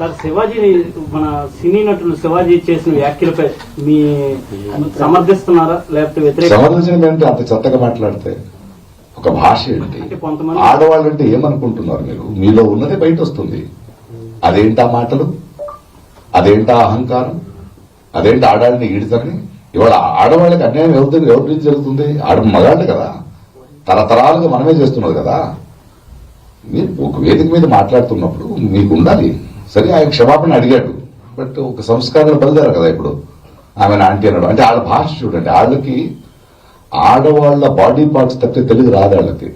Sir Shivaji మన సినీ నటులు శివాజీ చేసిన వ్యాఖ్యలపై మీ సమర్థిస్తున్నారా? లేకపోతే వ్యతిరేక సమర్థించడం ఏంటి? అంత చెత్తగా మాట్లాడితే ఒక భాష ఏంటి? అంటే కొంతమంది ఆడవాళ్ళంటే ఏమనుకుంటున్నారు మీరు? మీలో ఉన్నది బయట వస్తుంది అదేంటా మాటలు? అదేంటా అహంకారం? అదేంటి ఆడాళ్ళని ఈడతారని? ఇవాళ ఆడవాళ్ళకి అన్యాయం ఎవరి దగ్గర ఎవరి నుంచి జరుగుతుంది? ఆడ మగాళ్ళే కదా. తరతరాలుగా మనమే చేస్తున్నది కదా. మీరు ఒక వేదిక మీద మాట్లాడుతున్నప్పుడు మీకు ఉండాలి సరే ఆయన క్షమాపణ అడిగాడు. బట్ ఒక సంస్కారాలు బయలుదేరారు కదా ఇప్పుడు. ఆమె ఆంటీ అన్నాడు. అంటే వాళ్ళ భాష చూడండి వాళ్ళకి ఆడవాళ్ళ బాడీ పార్ట్స్ తప్పితే తెలుగు రాదు వాళ్ళకి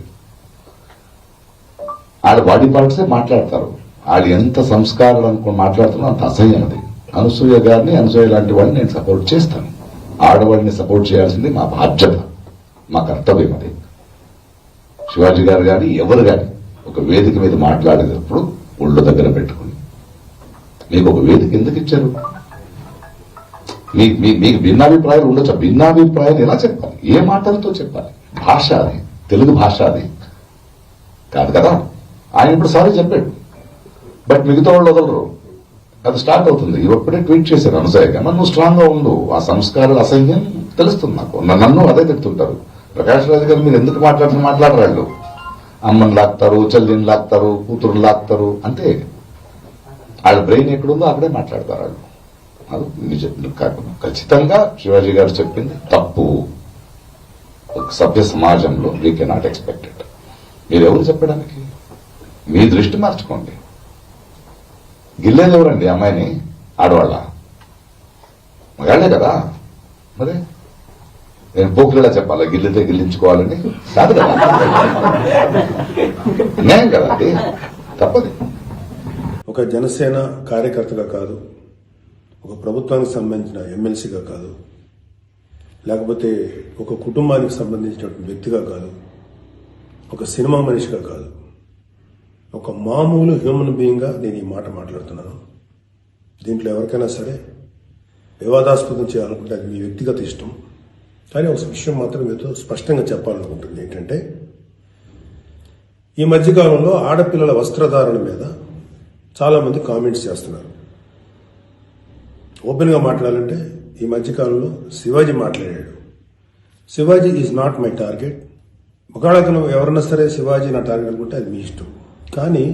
వాళ్ళ బాడీ పార్ట్సే మాట్లాడతారు. వాళ్ళు ఎంత సంస్కారాలు అనుకుని మాట్లాడుతున్నా అంత అసహ్యం అది. అనసూయ గారిని అనసూయ లాంటి వాళ్ళని నేను సపోర్ట్ చేస్తాను. ఆడవాళ్ళని సపోర్ట్ చేయాల్సింది మా బాధ్యత మా కర్తవ్యం అది. శివాజీ గారు కానీ ఎవరు కానీ ఒక వేదిక మీద మాట్లాడేటప్పుడు ఒళ్ళు దగ్గర పెట్టుకుని మీకు ఒక వేదిక ఎందుకు ఇచ్చారు. మీకు మీకు భిన్నాభిప్రాయాలు ఉండొచ్చు? భిన్నాభిప్రాయాలు ఎలా చెప్పాలి? ఏ మాటలతో చెప్పాలి? భాష అది. తెలుగు భాష అది. కాదు కదా? ఆయన ఇప్పుడు సారీ చెప్పాడు. బట్ మిగతా వాళ్ళు వదలరు. అది స్టార్ట్ అవుతుంది. ఇవప్పుడే ట్వీట్ చేశారు అనసూయ గారు నువ్వు స్ట్రాంగ్గా ఉండు. ఆ సంస్కారాలు అసహ్యం తెలుస్తుంది నాకు. నన్ను అదే తిడుతుంటారు. ప్రకాష్ రాజు గారు మీరు ఎందుకు మాట్లాడుతున్న మాట్లాడరాళ్ళు? అమ్మని లాక్తారు చెల్లిని లాక్తారు కూతురుని లాక్తారు. అంతే వాళ్ళ బ్రెయిన్ ఎక్కడుందో అక్కడే మాట్లాడతారు వాళ్ళు. అది నిజం కాకుండా. ఖచ్చితంగా శివాజీ గారు చెప్పింది తప్పు. ఒక సభ్య సమాజంలో వీ కెనాట్ ఎక్స్పెక్టెడ్ మీరు ఎవరు చెప్పడానికి? మీ దృష్టి మార్చుకోండి. గిల్లేదు ఎవరండి? అమ్మాయిని? ఆడవాళ్ళ? మగాళ్ళే కదా? మరి? నేను పోకులేలా చెప్పాలా? గిల్లితే గిల్లించుకోవాలని? కాదు కదా? అన్యాయం కదా అది తప్పది. ఒక జనసేన కార్యకర్తగా కాదు ఒక ప్రభుత్వానికి సంబంధించిన ఎమ్మెల్సీగా కాదు లేకపోతే ఒక కుటుంబానికి సంబంధించినటువంటి వ్యక్తిగా కాదు ఒక సినిమా మనిషిగా కాదు ఒక మామూలు హ్యూమన్ బీయింగ్గా నేను ఈ మాట మాట్లాడుతున్నాను. దీంట్లో ఎవరికైనా సరే వివాదాస్పదం చేయాలనుకుంటే అది మీ వ్యక్తిగత ఇష్టం. కానీ ఒక విషయం మాత్రం మీతో స్పష్టంగా చెప్పాలనుకుంటుంది ఏంటంటే ఈ మధ్యకాలంలో ఆడపిల్లల వస్త్రధారణ మీద చాలామంది కామెంట్స్ చేస్తున్నారు. ఓపెన్గా మాట్లాడాలంటే ఈ మధ్యకాలంలో శివాజీ మాట్లాడాడు. Shivaji is not my target ఒకవేళ అతను ఎవరన్నా సరే శివాజీ నా టార్గెట్ అనుకుంటే అది మీ ఇష్టం. కానీ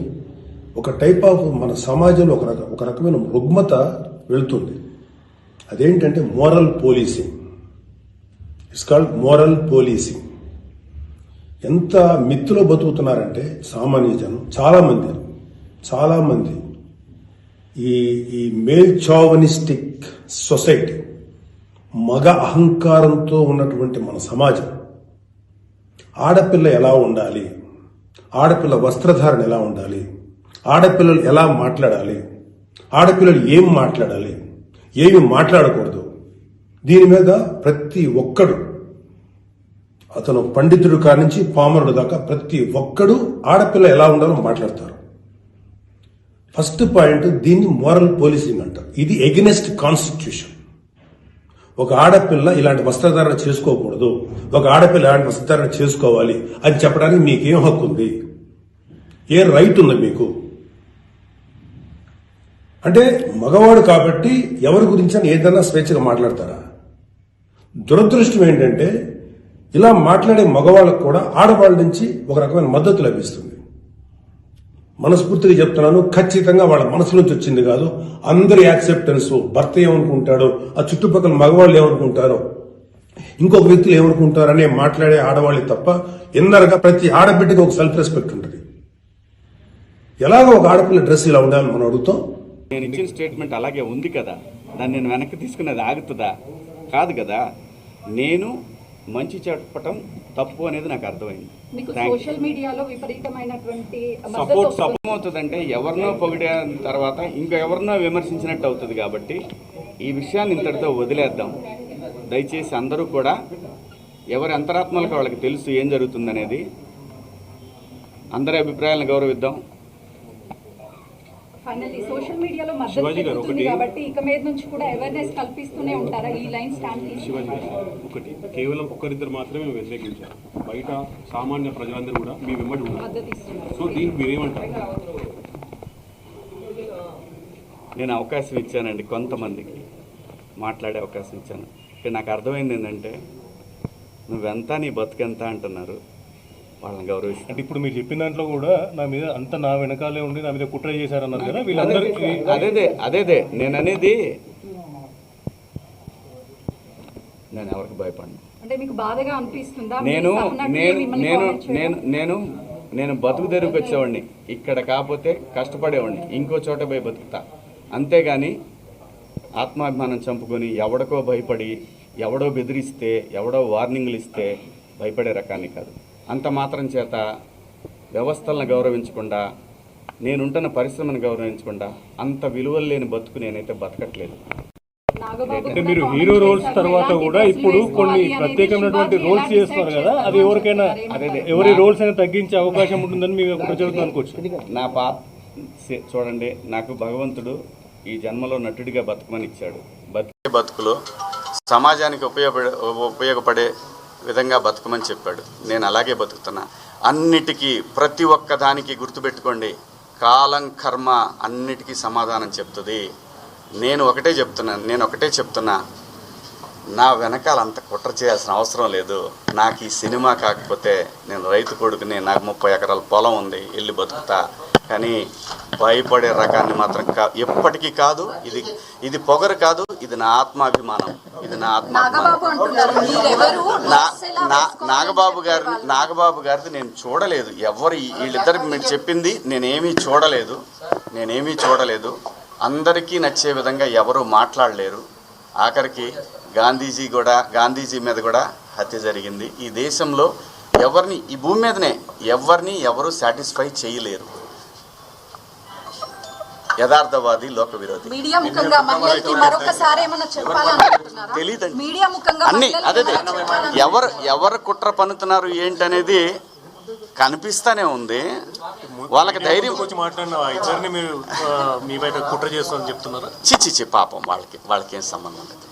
ఒక టైప్ ఆఫ్ మన సమాజంలో ఒక రక ఒక రకమైన రుగ్మత వెళుతుంది. అదేంటంటే moral policing it's called moral policing ఎంత మిత్తులో బతుకుతున్నారంటే సామాన్య జనం చాలామంది చాలామంది ఈ ఈ మేల్చావనిస్టిక్ సొసైటీ మగ అహంకారంతో ఉన్నటువంటి మన సమాజం ఆడపిల్ల ఎలా ఉండాలి ఆడపిల్ల వస్త్రధారణ ఎలా ఉండాలి ఆడపిల్లలు ఎలా మాట్లాడాలి ఆడపిల్లలు ఏం మాట్లాడాలి ఏమి మాట్లాడకూడదు దీని మీద ప్రతి ఒక్కడు అతను పండితుడు కానించి పామరుడు దాకా ప్రతి ఒక్కడు ఆడపిల్ల ఎలా ఉండాలో మాట్లాడతారు. ఫస్ట్ పాయింట్ దీన్ని మోరల్ పోలీసింగ్ అంటారు ఇది ఎగెనెస్ట్ కాన్స్టిట్యూషన్ ఒక ఆడపిల్ల ఇలాంటి వస్త్రధారణ చేసుకోకూడదు. ఒక ఆడపిల్ల ఇలాంటి వస్త్రధారణ చేసుకోవాలి. అని చెప్పడానికి మీకేం హక్కు ఉంది? ఏ రైట్ ఉంది మీకు? అంటే మగవాడు కాబట్టి ఎవరి గురించి అని ఏదైనా స్వేచ్ఛగా మాట్లాడతారా? దురదృష్టం ఏంటంటే ఇలా మాట్లాడే మగవాళ్ళకు కూడా ఆడవాళ్ళ నుంచి ఒక రకమైన మద్దతు లభిస్తుంది. మనస్ఫూర్తిగా చెప్తున్నాను ఖచ్చితంగా వాళ్ళ మనసు నుంచి వచ్చింది కాదు. అందరి యాక్సెప్టెన్స్ భర్త ఏమనుకుంటాడో ఆ చుట్టుపక్కల మగవాళ్ళు ఏమనుకుంటారో ఇంకొక వ్యక్తులు ఏమనుకుంటారనే అనే మాట్లాడే ఆడవాళ్ళు తప్ప ఎన్నరగా ప్రతి ఆడబిడ్డకి ఒక సెల్ఫ్ రెస్పెక్ట్ ఉంటుంది. ఎలాగో ఒక ఆడపిల్ల డ్రెస్ ఇలా ఉండాలని మనం అడుగుతాం. నేను ఇచ్చిన స్టేట్మెంట్ అలాగే ఉంది కదా. దాన్ని నేను వెనక్కి తీసుకునేది ఆగుతుందా? కాదు కదా. నేను మంచి చెప్పటం తప్పు అనేది నాకు అర్థమైంది. సోషల్ మీడియాలో సపోర్ట్ సపోర్ట్ అవుతుందంటే ఎవరినో పొగిడిన తర్వాత ఇంకా ఎవరినో విమర్శించినట్టు అవుతుంది కాబట్టి ఈ విషయాన్ని ఇంతటితో వదిలేద్దాం. దయచేసి అందరూ కూడా ఎవరి అంతరాత్మలకు వాళ్ళకి తెలుసు ఏం జరుగుతుందనేది అందరి అభిప్రాయాలను గౌరవిద్దాం. ఫైనల్లీ సోషల్ మీడియాలో మద్దతు పెరుగుతుంది కాబట్టి ఇక మీద నుంచి కూడా అవేర్నెస్ కల్పిస్తూనే ఉంటారా? ఈ లైన్ స్టాండ్ శివాజీ ఒకటి. కేవలం ఒక్కరిద్దరు మాత్రమే మేము వ్యతిరేకించారు. బయట సామాన్య ప్రజలందరూ కూడా మీ వెంబడి ఉన్నారు. సో దీనికి మీరేమంటారు? నేను అవకాశం ఇచ్చానండి కొంతమందికి. మాట్లాడే అవకాశం ఇచ్చాను. ఇక నాకు అర్థమైంది ఏంటంటే నువ్వెంత నీ బతుకెంత అంటున్నారు. వాళ్ళని గౌరవిస్తాను అంటే ఇప్పుడు మీరు చెప్పిన దాంట్లో కూడా నా మీద అంత నా వెనకాలే ఉండి నా మీద కుట్ర చేశారన్నారు కదా వీళ్ళందరికీ అదేదే అదేదే నేను అనేది నేను ఎవరికి భయపడను. అంటే మీకు బాధగా అనిపిస్తుందా? నేను నేను నేను? నేను నేను నేను బతుకు తెరువుకి వచ్చేవాడిని. ఇక్కడ కాకపోతే కష్టపడేవాడిని. ఇంకో చోట పోయి బతుకుతా. అంతేగాని ఆత్మాభిమానం చంపుకొని ఎవడికో భయపడి ఎవడో బెదిరిస్తే ఎవడో వార్నింగ్లు ఇస్తే భయపడే రకాన్ని కాదు. అంత మాత్రం చేత వ్యవస్థలను గౌరవించకుండా నేనుంటున్న పరిశ్రమను గౌరవించకుండా అంత విలువలు లేని బతుకు నేనైతే బతకట్లేదు నాగబాబు అంటే మీరు హీరో రోల్స్. తర్వాత కూడా ఇప్పుడు కొన్ని ప్రత్యేకమైనటువంటి రోల్స్ చేస్తున్నారు decide కదా అది చేస్తారో ఎవరికైనా? ఎవరి రోల్స్ అయినా తగ్గించే అవకాశం ఉంటుందని మీ ప్రజలకు అనుకోవచ్చు నా సే- చూడండి నాకు భగవంతుడు ఈ జన్మలో నటుడిగా బతుకమని ఇచ్చాడు బతికే బతుకులో సమాజానికి ఉపయోగపడే ఉపయోగపడే విధంగా బతుకమని చెప్పాడు. నేను అలాగే బతుకుతున్నా. అన్నిటికీ ప్రతి ఒక్క దానికి గుర్తుపెట్టుకోండి. కాలం కర్మ అన్నిటికీ సమాధానం చెప్తుంది. నేను ఒకటే చెప్తున్నాను నేను ఒకటే చెప్తున్నా. నా వెనకాల అంత కుట్ర చేయాల్సిన అవసరం లేదు. నాకు ఈ సినిమా కాకపోతే నేను రైతు కొడుకుని నాకు ముప్పై ఎకరాల పొలం ఉంది వెళ్ళి బతుకుతా. కానీ భయపడే రకాన్ని మాత్రం కా ఎప్పటికీ కాదు. ఇది ఇది పొగరు కాదు. ఇది నా ఆత్మాభిమానం. ఇది నా ఆత్మాభిమానం. నాగబాబు గారి. నాగబాబు గారిది నేను చూడలేదు. ఎవరు వీళ్ళిద్దరు మీరు చెప్పింది నేనేమీ చూడలేదు. నేనేమీ చూడలేదు. అందరికీ నచ్చే విధంగా ఎవరు మాట్లాడలేరు. ఆఖరికి గాంధీజీ కూడా గాంధీజీ మీద కూడా హత్య జరిగింది. ఈ దేశంలో ఎవరిని ఈ భూమి మీదనే ఎవరిని ఎవరు సాటిస్ఫై చేయలేరు. యథార్థవాది లోక విరోధి మీడియా ముఖంగా మహిళలకి మరొకసారి ఏమైనా చెప్పాలనుకుంటున్నారా తెలీదండి. మీడియా ముఖంగా అన్ని అదే ఎవరు ఎవరు కుట్ర పన్నుతున్నారు ఏంటనేది కనిపిస్తానే ఉంది. వాళ్ళకి ధైర్యం వచ్చి మాట్లాడిన ఇద్దరిని మీరు మీ బయట కుట్ర చేస్తామని చెప్తున్నారా? చిచ్చి చి పాపం వాళ్ళకి వాళ్ళకి ఏం సంబంధం లేదు.